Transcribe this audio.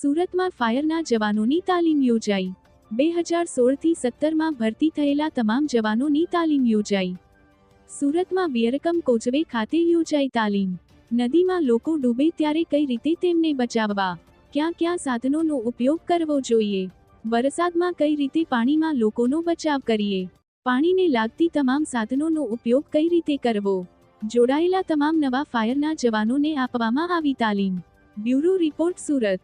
સુરતમાં ફાયરના જવાનોની તાલીમ યોજાઈ. બે હજાર સોળથી સત્તરમાં ભરતી થયેલા તમામ જવાનોની તાલીમ યોજાઈ. સુરતમાં વિયરકમ કોચવે ખાતે યોજાઈ તાલીમ. નદીમાં લોકો ડૂબે ત્યારે કઈ રીતે તેમને બચાવવા? ક્યાં ક્યાં સાધનોનો ઉપયોગ કરવો જોઈએ? વરસાદમાં કઈ રીતે પાણીમાં લોકોનો બચાવ કરીએ? પાણીને લાગતી તમામ સાધનોનો ઉપયોગ કઈ રીતે કરવો? જોડાયેલા તમામ નવા ફાયરના જવાનોને આપવામાં આવી તાલીમ. Bureau report Surat.